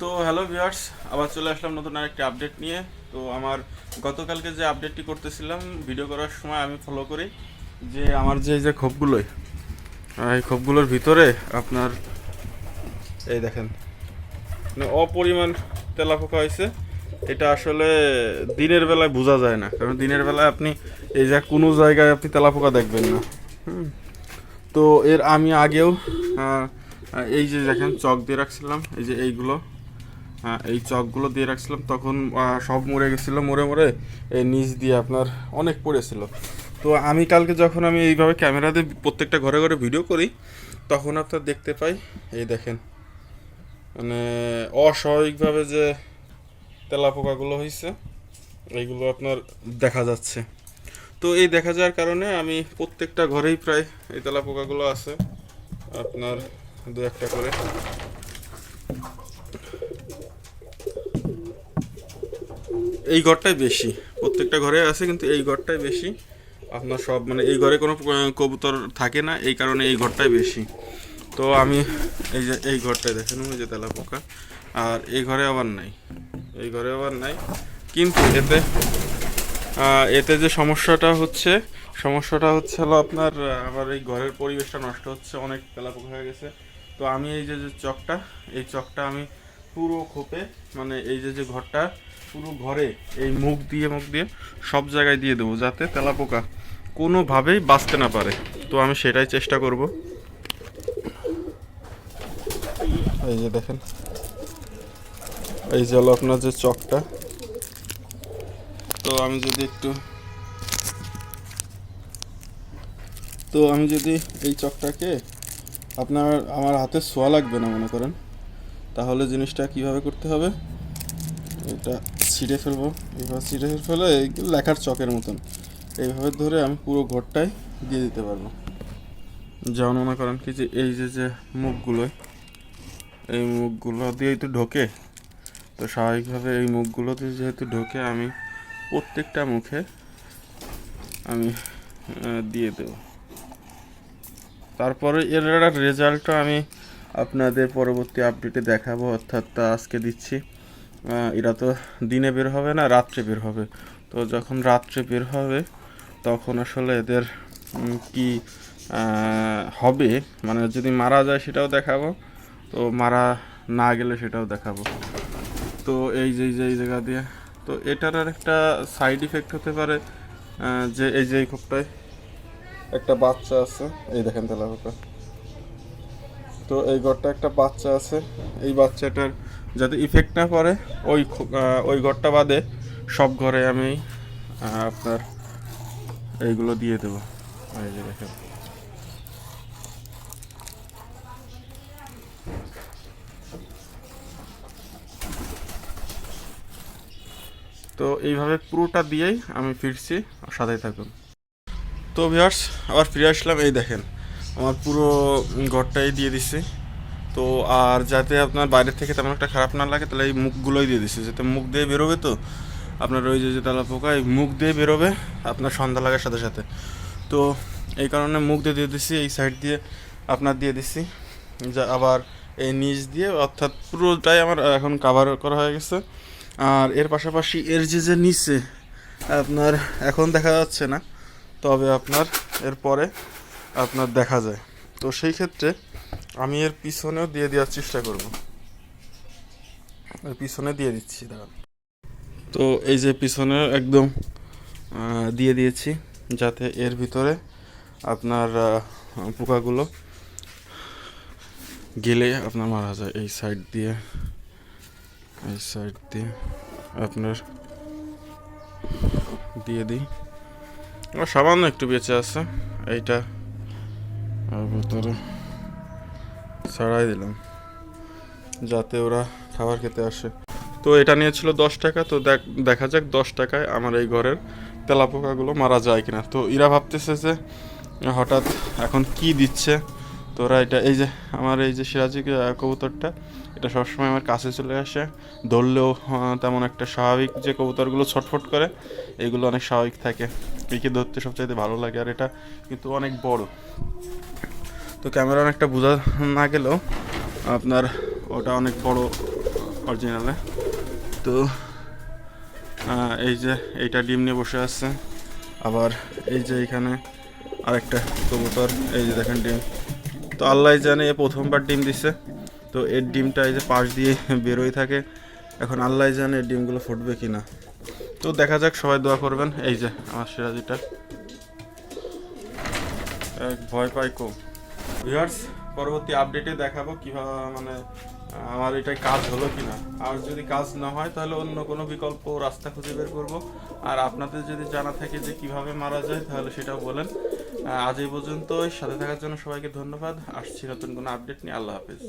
তো hello viewers, আবার চলে আসলাম নতুন আরেকটি আপডেট নিয়ে। তো আমার গতকালকে যে আপডেটটি করতেছিলাম ভিডিও করার সময় আমি ফলো করি যে আমার যে এই যে খোপগুলোই এই খোপগুলোর ভিতরে আপনার এই দেখেন মানে অপরিমাণ তেলাপোকা হয়েছে। এটা আসলে দিনের বেলায় বোঝা যায় না, কারণ দিনের বেলায় আপনি এই যে কোনো জায়গায় আপনি তেলা তেলাপোকা দেখবেন না। তো এর আমি আগেও এই যে দেখেন, চক দিয়ে রাখছিলাম, এই যে এইগুলো। এই চকগুলো দিয়ে রাখছিলাম, তখন সব মরে গেছিল, মরে মরে এই নিচ দিয়ে আপনার অনেক পড়েছিল। তো আমি কালকে যখন আমি এইভাবে ক্যামেরা দিয়ে প্রত্যেকটা ঘরে ঘরে ভিডিও করি, তখন আপনার দেখতে পাই, এই দেখেন মানে অস্বাভাবিকভাবে যে তেলাপোকাগুলো হয়েছে এইগুলো আপনার দেখা যাচ্ছে। তো এই দেখা যাওয়ার কারণে আমি প্রত্যেকটা ঘরেই প্রায় এই তেলাপোকাগুলো আছে, আপনার দু একটা করে। এই ঘরটাই বেশি। প্রত্যেকটা ঘরে আছে কিন্তু এই ঘরটাই বেশি। আপনার সব মানে এই ঘরে কোনো কবুতর থাকে না, এই কারণে এই ঘরটাই বেশি। তো আমি এই যে, এই ঘরটায় দেখেন ওই যে তেলা পোকা। আর এই ঘরে আবার নাই। এই ঘরে আবার নাই। কিন্তু এতে এতে যে সমস্যাটা হচ্ছে সমস্যাটা হচ্ছে হলো আপনার আমার এই ঘরের পরিবেশটা নষ্ট হচ্ছে, অনেক তেলাপোকা হয়ে গেছে। তো আমি এই যে চকটা, এই চকটা আমি পুরো খোপে মানে এই যে যে ঘরটা, পুরো ঘরে এই মুখ দিয়ে মুখ দিয়ে সব জায়গায় দিয়ে দেবো যাতে তেলাপোকা কোনোভাবেই বাঁচতে না পারে। তো আমি সেটাই চেষ্টা করব। এই যে দেখেন, এই যে হলো আপনার যে চকটা। তো আমি যদি একটু, তো আমি যদি এই চকটাকে আপনার, আমার হাতে ছোঁয়া লাগবে না মনে করেন। তাহলে জিনিসটা কীভাবে করতে হবে? এটা ছিঁড়ে ফেলব। এইভাবে ছিঁড়ে ফেলে লেখার চকের মতন। এইভাবে ধরে আমি পুরো ঘরটায় দিয়ে দিতে পারব। যেমন মনে করেন কি যে এই যে যে মুখগুলো এই মুখগুলো দিয়েই তো ঢোকে। তো স্বাভাবিকভাবে এই মুখগুলোতে যেহেতু ঢোকে, আমি প্রত্যেকটা মুখে আমি দিয়ে দেবো। তারপরে এর রেজাল্টটা আমি আপনাদের পরবর্তী আপডেটে দেখাবো, অর্থাৎ আজকে দিচ্ছি। এরা তো দিনে বের হবে না, রাত্রে বের হবে। তো যখন রাত্রে বের হবে, তখন আসলে এদের কি হবে? মানে যদি মারা যায় সেটাও দেখাবো, তো মারা না গেলে সেটাও দেখাবো। তো এই যে এই যে, এই জায়গা দিয়ে, তো এটার আর একটা সাইড ইফেক্ট হতে পারে যে এই যে এই খোপটায় একটা বাচ্চা আছে। এই দেখেন তেলাপোকা তো এই ঘরটা একটা বাচ্চা আছে। এই বাচ্চাটার যাতে ইফেক্ট না পড়ে, ওই ওই ঘরটা বাদে সব ঘরে আমি আপনার এইগুলো দিয়ে দেবো। দেখেন। তো এইভাবে পুরোটা দিয়েই আমি ফিরছি সাথে থাকুন। তো ভিউয়ার্স আবার ফিরে আসলাম, এই দেখেন। আমার পুরো ঘরটাই দিয়ে দিছি। তো আর যাতে আপনার বাইরে থেকে তেমন একটা খারাপ না লাগে, তাহলে এই মুখগুলোই দিয়ে দিছি। যাতে মুখ দিয়ে বেরোবে তো, আপনার ওই যে তেলা পোকা এই মুখ দিয়ে বেরোবে, আপনার সন্ধ্যা লাগার সাথে সাথে। তো এই কারণে মুখ দিয়ে দিয়ে দিছি, এই সাইড দিয়ে আপনার দিয়ে দিছি। যা আবার এই নিচ দিয়ে, অর্থাৎ পুরোটাই আমার এখন কাভার করা হয়ে গেছে। আর এর পাশাপাশি এর যে যে নিচে আপনার এখন দেখা যাচ্ছে না, তবে আপনার এরপরে আপনার দেখা যায়। তো সেই ক্ষেত্রে আমি এর পিছনেও দিয়ে দেওয়ার চেষ্টা করব। এর পিছনে দিয়ে দিচ্ছি, দাঁড়ান। তো এই যে পিছনে একদম দিয়ে দিয়েছি, যাতে এর ভিতরে আপনার পোকাগুলো গেলে আপনার মারা যায়। এই সাইড দিয়ে, এই সাইড দিয়ে আপনার দিয়ে দিই। সামান্য একটু বেঁচে আছে, এইটা আর ভিতরে ছাড়াই দিলাম, যাতে ওরা খাবার খেতে আসে। তো এটা নিয়েছিল দশ টাকা, তো দেখ যাক দশ টাকায় আমার এই ঘরের তেলাপোকাগুলো মারা যায় কিনা। তো এরা ভাবতেছে যে হঠাৎ এখন কি দিচ্ছে, তো ওরা এটা, এই যে আমার এই যে সিরাজি কবুতরটা, এটা সবসময় আমার কাছে চলে আসে। ধরলেও তেমন একটা স্বাভাবিক যে কবুতরগুলো ছটফট করে, এগুলো অনেক স্বাভাবিক থাকে। একে ধরতে সবচাইতে ভালো লাগে, আর এটা কিন্তু অনেক বড়। তো ক্যামেরা অনেকটা বোঝা না গেলেও আপনার ওটা অনেক বড় অরিজিনালে তো এই যে এইটা ডিম নিয়ে বসে আছে। আবার এই যে এখানে আরেকটা কবুতর, এই যে দেখেন ডিম। তো আল্লাহ জানে এ প্রথমবার ডিম দিছে। তো এর ডিমটা এই যে পাশ দিয়ে বেরোই থাকে। এখন আল্লাহ জানে এর ডিমগুলো ফুটবে কি না তো দেখা যাক, সবাই দোয়া করবেন। এই যে আমার সিরাজিটা। এক ভয় পাই কম ভিউয়ার্স পরবর্তী আপডেটে দেখাবো কীভাবে মানে আমার এটাই কাজ হলো কি না আর যদি কাজ না হয়, তাহলে অন্য কোনো বিকল্প রাস্তা খুঁজে বের করব। আর আপনাদের যদি জানা থাকে যে কীভাবে মারা যায়, তাহলে সেটাও বলেন। আজ এই পর্যন্ত সাথে থাকার জন্য সবাইকে ধন্যবাদ। আসছি নতুন কোনো আপডেট নিয়ে। আল্লাহ হাফেজ।